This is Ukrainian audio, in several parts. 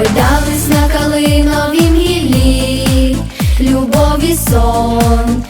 Гойдались на калиновім гіллі, любові сон.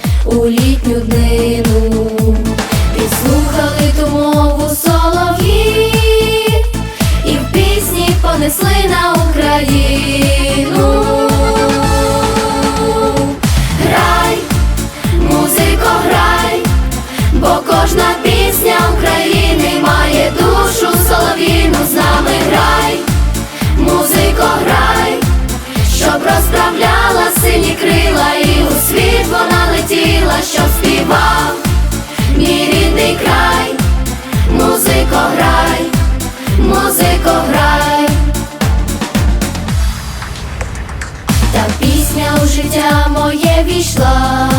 Та пісня у життя моє війшла,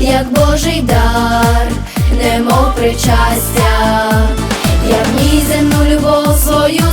як Божий дар, немов причастя, я в ній земну любов свою.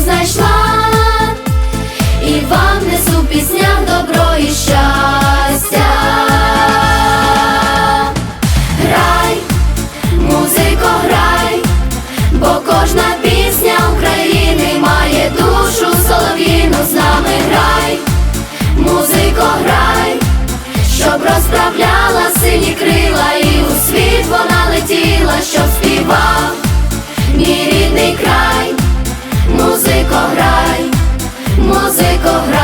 музико грає.